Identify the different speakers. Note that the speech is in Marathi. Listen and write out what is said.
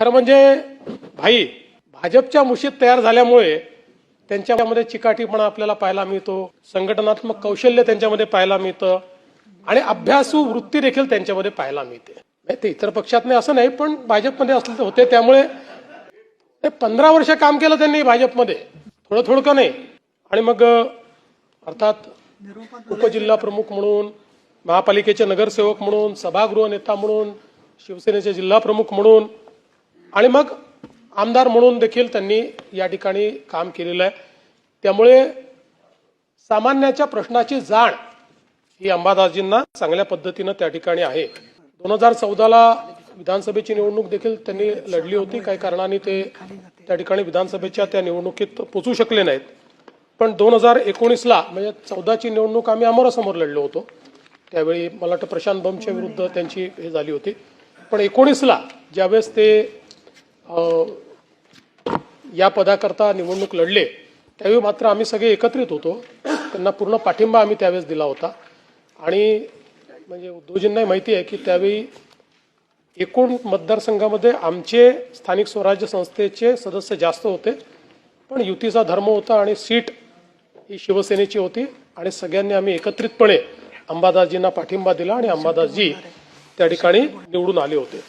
Speaker 1: खरं म्हणजे भाई भाजपच्या मुशीत तयार झाल्यामुळे त्यांच्यामध्ये चिकाटीपणा आपल्याला पाहायला मिळतो संघटनात्मक कौशल्य त्यांच्यामध्ये पाहायला मिळतं आणि अभ्यासू वृत्ती देखील त्यांच्यामध्ये पाहायला मिळते. नाही ते इतर पक्षात नाही असं नाही पण भाजपमध्ये असले होते. त्यामुळे ते पंधरा वर्ष काम केलं त्यांनी भाजपमध्ये. थोडं थोडं का नाही? आणि मग अर्थात उपजिल्हा प्रमुख म्हणून महापालिकेचे नगरसेवक म्हणून सभागृह नेता म्हणून शिवसेनेचे जिल्हा प्रमुख म्हणून आणि मग आमदार म्हणून देखील त्यांनी या ठिकाणी काम केलेलं आहे. त्यामुळे सामान्याच्या प्रश्नाची जाण ही अंबादासजींना चांगल्या पद्धतीनं त्या ठिकाणी आहे. दोन हजार चौदाला विधानसभेची निवडणूक देखील त्यांनी लढली होती. काही कारणाने ते त्या ठिकाणी विधानसभेच्या त्या निवडणुकीत पोचू शकले नाहीत. पण दोन हजार एकोणीसला म्हणजे चौदाची निवडणूक आम्ही अमोरासमोर लढलो होतो. त्यावेळी मला वाटतं प्रशांत बमच्या विरुद्ध त्यांची हे झाली होती. पण एकोणीसला ज्यावेळेस ते या पदाकरता निवडणूक लढले त्यावेळी मात्र आम्ही सगळे एकत्रित होतो. त्यांना पूर्ण पाठिंबा आम्ही त्यावेळेस दिला होता. आणि म्हणजे उद्धवजींनाही माहिती आहे की त्यावेळी एकूण मतदारसंघामध्ये आमचे स्थानिक स्वराज्य संस्थेचे सदस्य जास्त होते. पण युतीचा धर्म होता आणि सीट ही शिवसेनेची होती. आणि सगळ्यांनी आम्ही एकत्रितपणे अंबादासजींना पाठिंबा दिला आणि अंबादासजी त्या ठिकाणी निवडून आले होते.